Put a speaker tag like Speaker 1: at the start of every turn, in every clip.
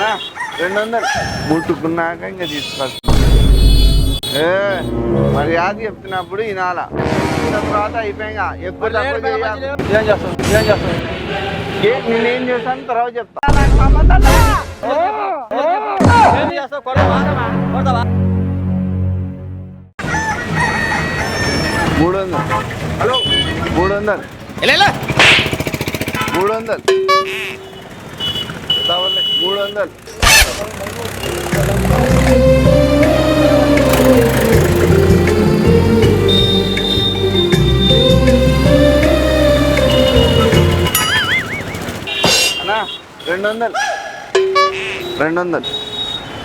Speaker 1: అన్నా? రెండు వందలు ముట్టుకున్నాక ఇంకా తీసుకోవాలి ఏ మరి యాది చెప్తున్నప్పుడు వినాల తర్వాత అయిపోయాక చేయాలి.
Speaker 2: ఏం చేస్తావు ఏం
Speaker 1: నేనేం చేశాను తర్వాత చెప్తా. మూడు వందలు హలో? మూడు వందలు మూడు వందలు మూడు వందలు అన్నా రెండు వందలు రెండు వందలు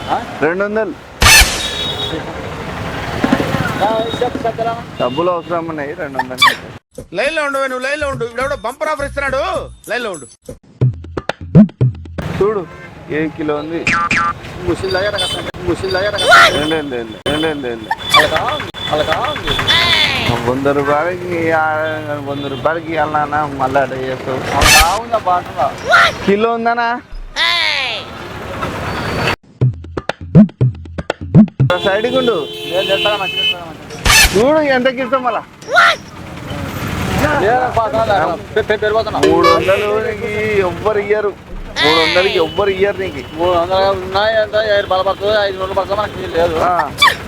Speaker 2: ఆ?
Speaker 1: రెండు వందలు డబ్బులు అవసరం ఉన్నాయి రెండు వందలు
Speaker 3: లైన్లో ఉండు నువ్వు లైన్లో ఉండు. ఇప్పుడు బంపర్ ఆఫర్ ఇస్తున్నాడు. లైన్లో ఉండు.
Speaker 1: చూడు. ఏ కిలో ఉంది. వంద రూపాయలకి వంద రూపాయలకి ఇవ్వాలన్నా మళ్ళీ చేస్తావు.
Speaker 2: బాగుంటుందా
Speaker 1: కిలో ఉందనా సైడ్కి ఉండు
Speaker 2: చెప్తాను మంచిగా
Speaker 1: చూడు ఎంతకి ఇస్తాం మళ్ళా. మూడు వందలు ఎవ్వరు ఇయ్యరు. మూడు వందలకి ఎవ్వరు ఇయ్యరు నీకు.
Speaker 2: మూడు వందలు ఉన్నాయి ఎంత ఐదు బలపడుతుంది ఐదు వందలు పడుతుంది మనకి లేదు.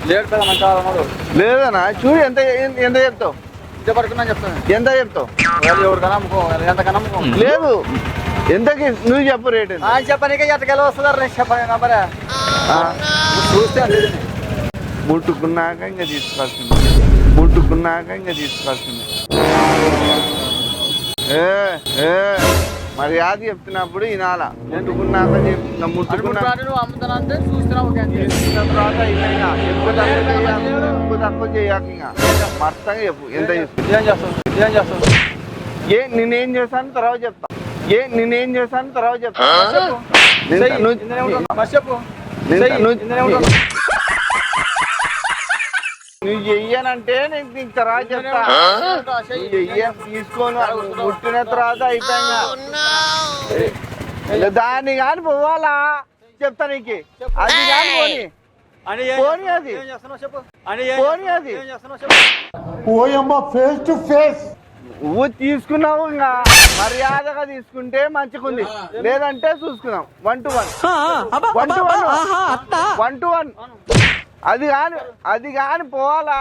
Speaker 2: లేడు పెద్ద మంచి అన్నాడు.
Speaker 1: లేదనా చూడు ఎంత ఎంత చెప్తావు?
Speaker 2: ఇదే పడుకున్నా చెప్తాను.
Speaker 1: ఎంత చెప్తావు?
Speaker 2: ఎవరు ఎవరికైనా అమ్ముకో ఎంతకన్నా అమ్ముకో.
Speaker 1: లేదు. ఎంతకి నువ్వు చెప్పు రేట్
Speaker 2: చెప్పనీకే ఎట్టకెళ్ళి వస్తున్నారు నేను చెప్పని నంబరే చూస్తే
Speaker 1: ముట్టుకున్నాక ఇంకా తీసుకోవాల్సింది ముట్టుకున్నాక ఇంకా తీసుకోవాల్సింది ఏ ఏ. మరి యాది చెప్తున్నప్పుడు వినాల ముట్టుకున్నాక తక్కువ చెప్పు ఎంత
Speaker 2: ఏం చేస్తావు? ఏం
Speaker 1: నేనేం చేశాను తర్వాత చెప్తా. ఏ నేనేం చేశాను తర్వాత చెప్తా. నువ్వు-
Speaker 2: ఇందులోనే ఉంటాను. మరి చెప్పు
Speaker 1: నేను-
Speaker 2: చెయ్యి.
Speaker 1: నువ్వు- చెయ్యనంటే నేను నీకు తర్వాత చెప్తా. నువ్వు చెయ్య తీసుకోను ముట్టిన తర్వాత అయిపోయిందా. ఇంకా దాన్ని కానీ పోవాలా? చెప్తా నీకు. అది కానీ పోనీ. పోనీ? అది. పోనీ? అది.
Speaker 2: ఏం చేస్తున్నావు చెప్పు.
Speaker 1: నువ్వు తీసుకున్నావు ఇంకా. మర్యాదగా తీసుకుంటే మంచిగుంది. లేదంటే చూసుకుందాం one two one one two one one two one అది కాని అది కాని పోవాలా?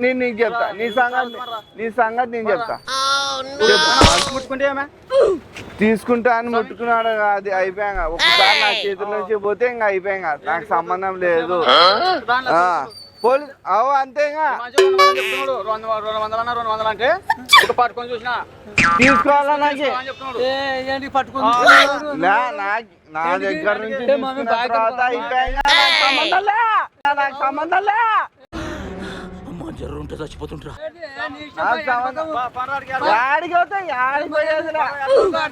Speaker 1: నేను నీకు చెప్తా నీ సంగతి నీ సంగతి నేను చెప్తా.
Speaker 2: ముట్టుకుంటే ఏమే?
Speaker 1: తీసుకుంటా అని ముట్టుకున్నాడు అది అయిపోయాక ఒకసారి నా చేతుల నుంచి పోతే ఇంకా అయిపోయాక నాకు సంబంధం లేదు. పోలీస్ అవు అంతే ఇంకా
Speaker 2: రెండు చెప్తున్నాడు. రెండు వందలు రెండు వందలు అన్నా రెండు వందలు అంటే పట్టుకొని చూసిన.
Speaker 1: తీసుకోవాలా నాకు?
Speaker 2: అని చెప్తున్నాడు.
Speaker 4: ఏంటి పట్టుకుంది
Speaker 1: నా నా- నా దగ్గర నుంచి తీసుకున్న తర్వాత అయిపోయాక నాకు సంబంధం లే. నాకు సంబంధం లే. నాకు సంబంధం
Speaker 2: పా- పర్రాడికి ఆడ-
Speaker 1: యాడికి పోతే యాడికి పోయేదిరా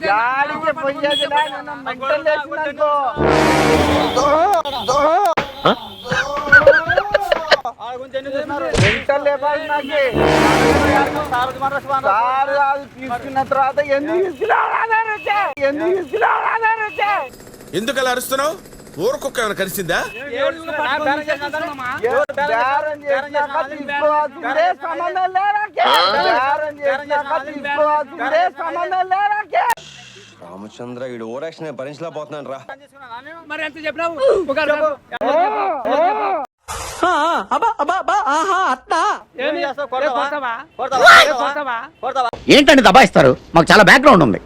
Speaker 1: యాడికి పోయేదిరా నన్ను మంటలు లేచిందనుకో
Speaker 2: ఆడ చూస్తున్నారు?
Speaker 1: మంటలు లేపాలి నాకు.
Speaker 2: సార్ వచ్చి మాట్లాడు, సార్.
Speaker 1: సార్ కాదు తీసుకున్న తర్వాత ఎందుకు తీసుకున్నావు ఆధార్ వచ్చే ఎందుకు తీసుకున్నావు ఆధార్ వచ్చే
Speaker 3: ఎందుకు అలా అరుస్తున్నావు ఊరకొక్క ఏమైనా కలిసిందా
Speaker 5: రామచంద్ర వీడు ఓరాక్షన్ భరించలేకపోతున్నాను రా?
Speaker 4: మరి ఎంత చెప్పినావు?
Speaker 6: ఏంటండి దబాయిస్తారు మాకు చాలా బ్యాక్గ్రౌండ్ ఉంది.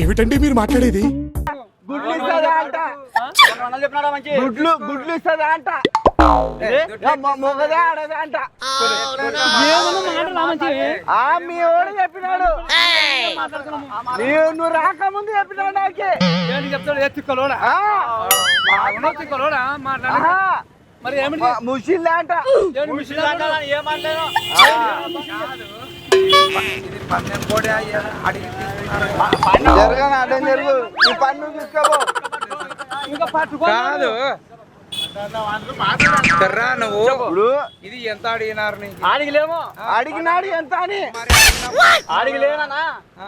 Speaker 7: ఏమిటండి మీరు మాట్లాడేది?
Speaker 1: గుడ్లు అంట? గుడ్లు గుడ్లు ఇస్తుందా అంట? మొగదే ఆడదా అంట. ఆ మీ ఓడు చెప్పినాడు. నువ్వు రాకముందు చెప్పినాడు నాకే.
Speaker 4: చెప్తాడు? ఏ తిక్కలోడా? తిక్కలోడా? మాట్లాడు.
Speaker 1: ఆహా.
Speaker 4: మరి ఏమిటి?
Speaker 1: ముషిల్లే అంట.
Speaker 4: దేవుని మిషన్ అంటారా?
Speaker 2: ఏమంటారు
Speaker 1: జరగని? అడ్డం జరుగు. నీ పన్ను తీసుకోబో
Speaker 2: కాదు కర్రా నువ్వు
Speaker 1: ఇప్పుడు
Speaker 2: ఇది ఎంత అడిగినారు నీకు అడిగిలేమో
Speaker 1: అడిగినాడు ఎంత అని
Speaker 2: అడిగిలేనా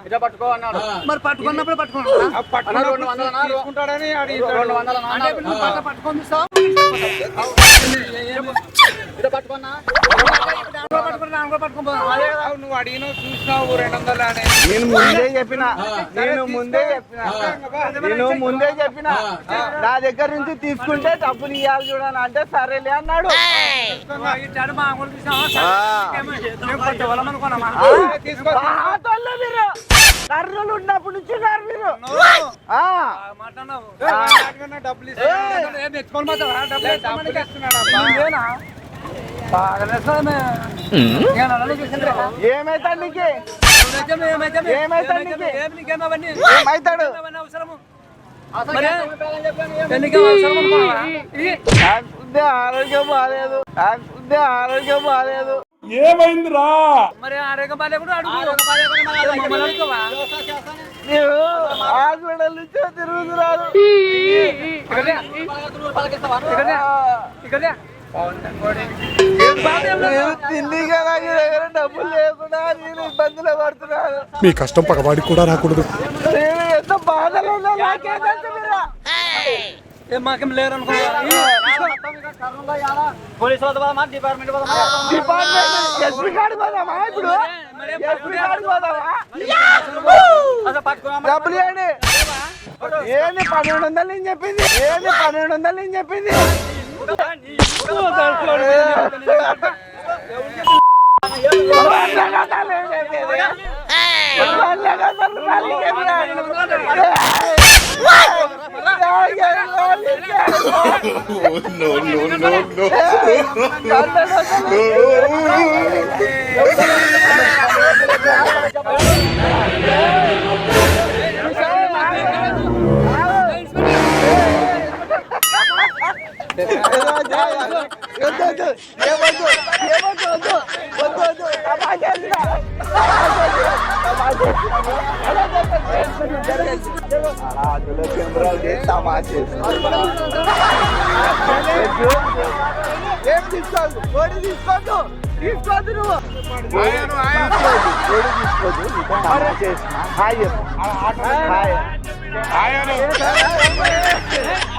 Speaker 2: ఇట్లా పట్టుకో అన్నాడు
Speaker 4: మరి పట్టుకున్నప్పుడు పట్టుకున్నా
Speaker 2: అన్న రెండు వందలనా తీసుకుంటాడని అడిగి రెండు వందలనా
Speaker 4: అంటే ఇప్పుడు నువ్వు పట్ట పట్టుకొని చూస్తావు
Speaker 2: ఇట్లా పట్టుకున్నా
Speaker 4: పట్టుకుని నాన్న కూడా పట్టుకొని పోదాం.
Speaker 2: అదే కదా, నువ్వు అడిగినావు చూసినావు రెండు వందలు అని
Speaker 1: నేను ముందే చెప్పిన. నేను ముందే చెప్పిన. నేను ముందే చెప్పిన నా దగ్గర నుంచి తీసుకుంటే డబ్బులు ఇవ్వాలి చూడని అంటే సరేలే అన్నాడు. మీరు. కర్రలు ఉన్నప్పుడు నుంచి ఉన్నారు మీరు.
Speaker 2: డబ్బులు
Speaker 1: ఏమైతాడు నీకు? ఏమైతాడు ఆరోగ్యం బాగాలేదు ఆరోగ్యం బాగాలేదు
Speaker 4: మరి ఆరోగ్యం బాగాలేకుండా
Speaker 1: హాస్పిటల్ నుంచి తిరుగుతున్నారు.
Speaker 4: ఇక్కడే. ఇక్కడే.
Speaker 1: డబ్బులు లేకుండా నేను ఇబ్బందులు పడుతున్నాను
Speaker 7: మీ కష్టం పగవాడికి కూడా రాకూడదు.
Speaker 1: నేను ఎంత బాధలో ఉన్నా నాకేం తెలుసు మీరు?
Speaker 4: ఏం మాకేం లేరు?
Speaker 2: పోలీసు పోదామా డిపార్ట్మెంట్ పోదామా
Speaker 1: డిపార్ట్మెంట్ ఎస్పీ కాడికి పోదామా ఇప్పుడు ఎస్పీ కాడికి పోదామా
Speaker 2: అసలు పట్టుకున్నామా
Speaker 1: డబ్బులు ఇవ్వండి. ఏంది పన్నెండు వందలు నేను చెప్పింది? ఏంది పన్నెండు వందలు నేను చెప్పింది? తీసుకోదు ఓడి తీసుకోద్దు తీసుకోద్దు నువ్వు
Speaker 3: ఆయాను, ఆయా.
Speaker 1: ఓడి తీసుకోద్దు నీతో తమాషా చేసిన హాయ్ హాయ్
Speaker 3: హాయ్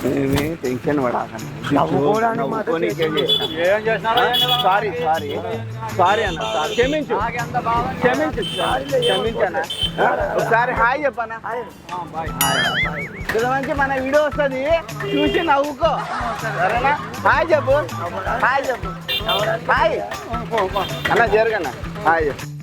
Speaker 1: తమాషా చేస్తున్నా జోకు ఇంకా హాయ్ చెప్పు ఏమి టెన్షన్ పడాకండి. సారీ సారీ సారీ అన్న సారీ క్షమించు. క్షమించు క్షమించనా ఒకసారి హాయ్ చెప్పనా? మంచి మన వీడియో వస్తుంది. చూసి నవ్వుకో. సరేనా? హాయ్ చెప్పు. హాయ్ చెప్పు. హాయ్. అన్న జరగన్నా హాయ్ చెప్పు.